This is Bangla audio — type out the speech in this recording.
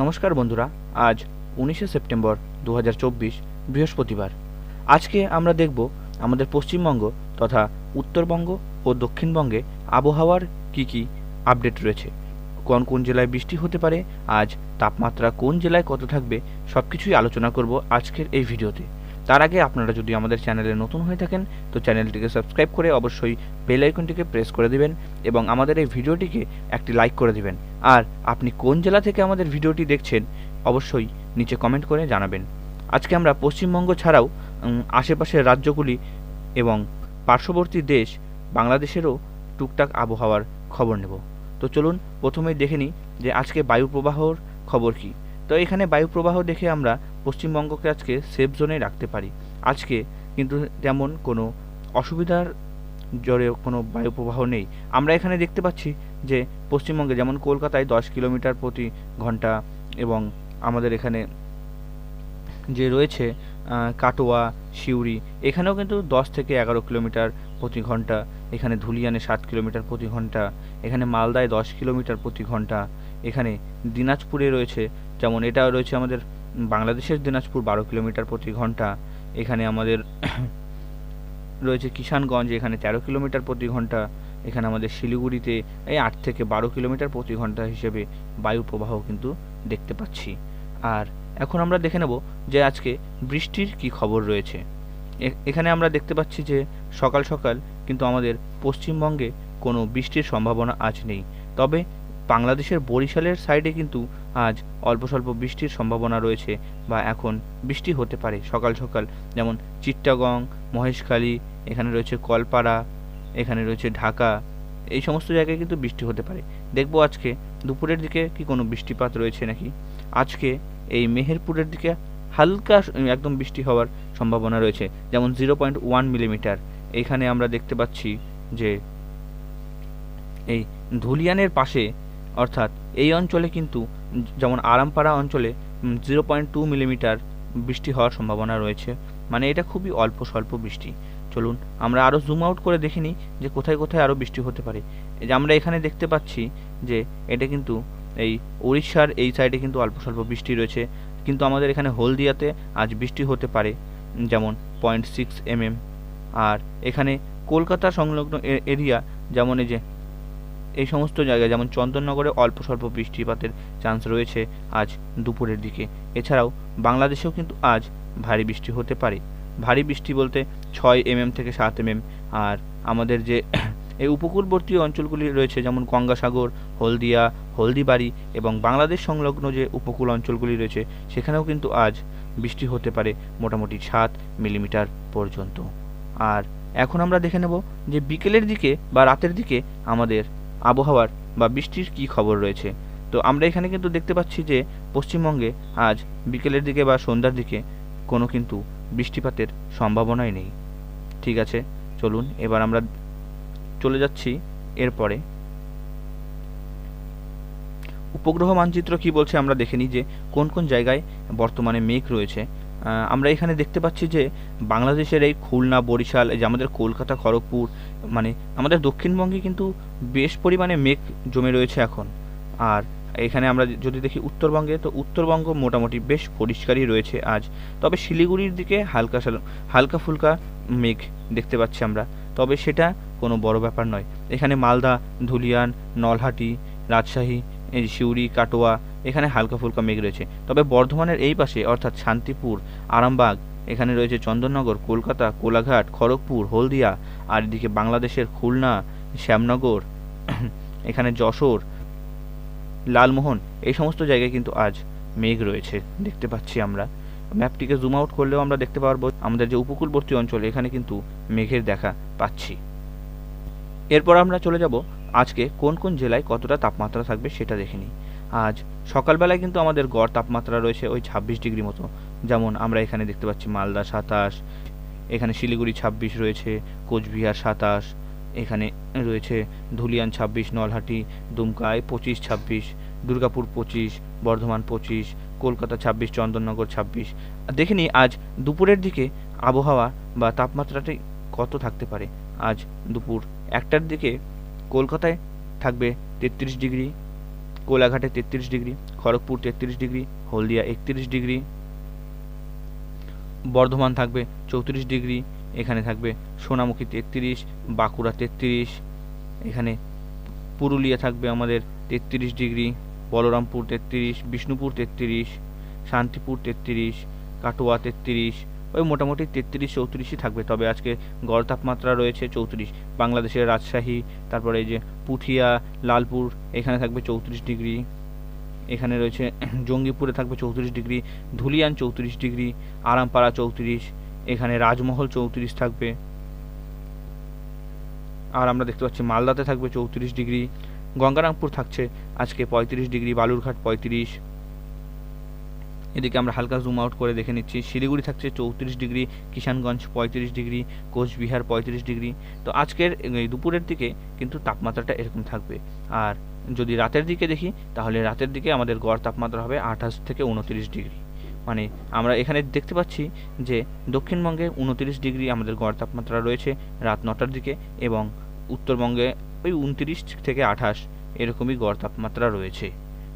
নমস্কার বন্ধুরা, আজ উনিশে সেপ্টেম্বর দু হাজার চব্বিশ বৃহস্পতিবার। আজকে আমরা দেখব আমাদের পশ্চিমবঙ্গ তথা উত্তরবঙ্গ ও দক্ষিণবঙ্গে আবহাওয়ার কি কি আপডেট রয়েছে। কোন কোন জেলায় বৃষ্টি হতে পারে, আজ তাপমাত্রা কোন জেলায় কত থাকবে সব কিছুই আলোচনা করব আজকের এই ভিডিওতে। তার আগে আপনারা যদি আমাদের চ্যানেলে নতুন হয়ে থাকেন, তো চ্যানেলটিকে সাবস্ক্রাইব করে অবশ্যই বেল আইকনটিকে প্রেস করে দিবেন এবং আমাদের এই ভিডিওটিকে একটি লাইক করে দিবেন। আর আপনি কোন জেলা থেকে আমাদের ভিডিওটি দেখছেন, অবশ্যই নিচে কমেন্ট করে জানাবেন। আজকে আমরা পশ্চিমবঙ্গ ছাড়াও আশেপাশের রাজ্যগুলি এবং পার্শ্ববর্তী দেশ বাংলাদেশেরও টুকটাক আবহাওয়ার খবর নেব। তো চলুন প্রথমেই দেখে নিই যে আজকে বায়ু প্রবাহর খবর কি। তো এখানে বায়ু প্রবাহ দেখে আমরা পশ্চিমবঙ্গকে আজকে সেফ জোনে রাখতে পারি। আজকে কিন্তু তেমন কোনো অসুবিধার জোরে কোনো বায়ু প্রবাহ নেই। আমরা এখানে দেখতে পাচ্ছি যে পশ্চিমবঙ্গে যেমন কলকাতায় দশ কিলোমিটার প্রতি ঘণ্টা এবং আমাদের এখানে যে রয়েছে কাটোয়া, সিউড়ি, এখানেও কিন্তু দশ থেকে এগারো কিলোমিটার প্রতি ঘণ্টা, এখানে ধুলিয়ানে সাত কিলোমিটার প্রতি ঘণ্টা, এখানে মালদায় দশ কিলোমিটার প্রতি ঘণ্টা এখানে দিনাজপুরে রয়েছে, যেমন এটা রয়েছে আমাদের বাংলাদেশের দিনাজপুর বারো কিলোমিটার প্রতি ঘণ্টা। এখানে আমাদের রয়েছে কিষানগঞ্জ, এখানে তেরো কিলোমিটার প্রতি ঘণ্টা। এখানে আমাদের শিলিগুড়িতে এই আট থেকে বারো কিলোমিটার প্রতি ঘণ্টা হিসেবে বায়ু প্রবাহ কিন্তু দেখতে পাচ্ছি। আর এখন আমরা দেখে নেব যে আজকে বৃষ্টির কি খবর রয়েছে। এখানে আমরা দেখতে পাচ্ছি যে সকাল সকাল কিন্তু আমাদের পশ্চিমবঙ্গে কোনো বৃষ্টির সম্ভাবনা আজ নেই। তবে বাংলাদেশের বরিশালের সাইডে কিন্তু আজ অল্প স্বল্প বৃষ্টির সম্ভাবনা রয়েছে বা এখন বৃষ্টি হতে পারে সকাল সকাল। যেমন চিট্টাগং, মহেশখালী, এখানে রয়েছে কলপাড়া, এখানে রয়েছে ঢাকা। এই সমস্ত জায়গায় কিন্তু বৃষ্টি হতে পারে। দেখব আজকে দুপুরের দিকে কি কোনো বৃষ্টিপাত রয়েছে নাকি? আজকে এই মেহেরপুরের দিকে হালকা একদম বৃষ্টি হওয়ার সম্ভাবনা রয়েছে। যেমন জিরো পয়েন্ট ওয়ান মিলিমিটার। এখানে আমরা দেখতে পাচ্ছি যে এই ধুলিয়ানের পাশে অর্থাৎ এই অঞ্চলে কিন্তু যেমন আরামপাড়া অঞ্চলে জিরো পয়েন্ট টু মিলিমিটার বৃষ্টি হওয়ার সম্ভাবনা রয়েছে। মানে এটা খুবই অল্প স্বল্প বৃষ্টি। চলুন, আমরা আরও জুম আউট করে দেখে নিই যে কোথায় কোথায় আরও বৃষ্টি হতে পারে। যে আমরা এখানে দেখতে পাচ্ছি যে এটা কিন্তু এই উড়িষ্যার এই সাইডে কিন্তু অল্প স্বল্প বৃষ্টি রয়েছে। কিন্তু আমাদের এখানে হলদিয়াতে আজ বৃষ্টি হতে পারে যেমন পয়েন্ট সিক্স এমএম আর এখানে কলকাতা সংলগ্ন এরিয়া যেমন এই যে এই সমস্ত জায়গায়, যেমন চন্দননগরে অল্প স্বল্প বৃষ্টিপাতের চান্স রয়েছে আজ দুপুরের দিকে। এছাড়াও বাংলাদেশেও কিন্তু আজ ভারী বৃষ্টি হতে পারে। ভারী বৃষ্টি বলতে ছয় এমএম থেকে সাত এমএম। আর আমাদের যে এই উপকূলবর্তী অঞ্চলগুলি রয়েছে, যেমন গঙ্গাসাগর, হলদিয়া, হলদিবাড়ি এবং বাংলাদেশ সংলগ্ন যে উপকূল অঞ্চলগুলি রয়েছে, সেখানেও কিন্তু আজ বৃষ্টি হতে পারে মোটামুটি সাত মিলিমিটার পর্যন্ত। আর এখন আমরা দেখে নেব যে বিকেলের দিকে বা রাতের দিকে আমাদের আবহাওয়ার বা বৃষ্টির কি খবর রয়েছে? তো আমরা এখানে কিন্তু দেখতে পাচ্ছি যে পশ্চিমবঙ্গে আজ বিকেলের দিকে বা সন্ধ্যার দিকে কোনো কিন্তু বৃষ্টিপাতের সম্ভাবনাই নেই। ঠিক আছে? চলুন, এবার আমরা চলে যাচ্ছি এরপরে। উপগ্রহ মানচিত্র কি বলছে আমরা দেখে নিই যে কোন কোন জায়গায় বর্তমানে মেঘ রয়েছে। আমরা এখানে দেখতে পাচ্ছি যে বাংলাদেশের এই খুলনা, বরিশাল, এই যে আমাদের কলকাতা, খড়গপুর মানে আমাদের দক্ষিণবঙ্গে কিন্তু বেশ পরিমাণে মেঘ জমে রয়েছে এখন। আর এখানে আমরা যদি দেখি উত্তরবঙ্গে, তো উত্তরবঙ্গ মোটামুটি বেশ পরিষ্কারই রয়েছে আজ। তবে শিলিগুড়ির দিকে হালকা হালকা ফুলকা মেঘ দেখতে পাচ্ছি আমরা। তবে সেটা কোনো বড় ব্যাপার নয়। এখানে মালদা, ধুলিয়ান, নলহাটি, রাজশাহী সিউড়ি, কাটোয়া এখানে হালকা ফুলকা মেঘ রয়েছে। তবে বর্ধমানের এই পাশে, অর্থাৎ শান্তিপুর, আরামবাগ, এখানে রয়েছে চন্দননগর, কলকাতা, কোলাঘাট, খড়গপুর, হলদিয়া, আর এদিকে বাংলাদেশের খুলনা, শ্যামনগর, এখানে যশোর, লালমোহন, এই সমস্ত জায়গায় কিন্তু আজ মেঘ রয়েছে, দেখতে পাচ্ছি আমরা। ম্যাপটিকে জুম আউট করলেও আমরা দেখতে পারব, আমাদের যে উপকূলবর্তী অঞ্চল, এখানে কিন্তু মেঘের দেখা পাচ্ছি। এরপর আমরা চলে যাব, আজকে কোন কোন জেলায় কতটা তাপমাত্রা থাকবে সেটা দেখে নিই। আজ সকালবেলায় কিন্তু আমাদের গড় তাপমাত্রা রয়েছে ওই ছাব্বিশ ডিগ্রি মতো। যেমন আমরা এখানে দেখতে পাচ্ছি মালদা সাতাশ, এখানে শিলিগুড়ি ছাব্বিশ রয়েছে, কোচবিহার সাতাশ, এখানে রয়েছে ধুলিয়ান ছাব্বিশ, নলহাটি দুমকায় পঁচিশ, ছাব্বিশ, দুর্গাপুর পঁচিশ, বর্ধমান পঁচিশ, কলকাতা ছাব্বিশ, চন্দননগর ছাব্বিশ। দেখে নিই, আজ দুপুরের দিকে আবহাওয়া বা তাপমাত্রাটি কত থাকতে পারে? আজ দুপুর একটার দিকে কলকাতায় থাকবে তেত্রিশ ডিগ্রি কোলাঘাটে তেত্রিশ ডিগ্রি, খড়গপুর তেত্রিশ ডিগ্রি, হলদিয়া একত্রিশ ডিগ্রি। বর্ধমান থাকবে চৌত্রিশ ডিগ্রি, এখানে থাকবে সোনামুখী তেত্রিশ, বাঁকুড়া তেত্রিশ, এখানে পুরুলিয়া থাকবে আমাদের তেত্রিশ ডিগ্রি, বলরামপুর তেত্রিশ, বিষ্ণুপুর তেত্রিশ, শান্তিপুর তেত্রিশ, কাটোয়া তেত্রিশ ওই মোটামুটি তেত্রিশ, চৌত্রিশই থাকবে। তবে আজকে গড় তাপমাত্রা রয়েছে চৌত্রিশ। বাংলাদেশের রাজশাহী, তারপরে এই যে পুঠিয়া, লালপুর, এখানে থাকবে চৌত্রিশ ডিগ্রি। এখানে রয়েছে জঙ্গিপুরে থাকবে চৌত্রিশ ডিগ্রি, ধুলিয়ান চৌত্রিশ ডিগ্রি, আরামপাড়া চৌত্রিশ, এখানে রাজমহল চৌত্রিশ থাকবে। আর আমরা দেখতে পাচ্ছি মালদাতে থাকবে চৌত্রিশ ডিগ্রি, গঙ্গারামপুর থাকছে আজকে পঁয়ত্রিশ ডিগ্রি, বালুরঘাট পঁয়ত্রিশ। এদিকে আমরা হালকা জুম আউট করে দেখে নিচ্ছি, শিলিগুড়ি থাকছে চৌত্রিশ ডিগ্রি, কিষানগঞ্জ পঁয়ত্রিশ ডিগ্রি, কোচবিহার পঁয়ত্রিশ ডিগ্রি। তো আজকের এই দুপুরের দিকে কিন্তু তাপমাত্রাটা এরকম থাকবে। আর যদি রাতের দিকে দেখি, তাহলে রাতের দিকে আমাদের গড় তাপমাত্রা হবে আঠাশ থেকে উনত্রিশ ডিগ্রি। মানে আমরা এখানে দেখতে পাচ্ছি যে দক্ষিণবঙ্গে উনত্রিশ ডিগ্রি আমাদের গড় তাপমাত্রা রয়েছে রাত নটার দিকে এবং উত্তরবঙ্গে ওই উনত্রিশ থেকে আঠাশ এরকমই গড় তাপমাত্রা রয়েছে।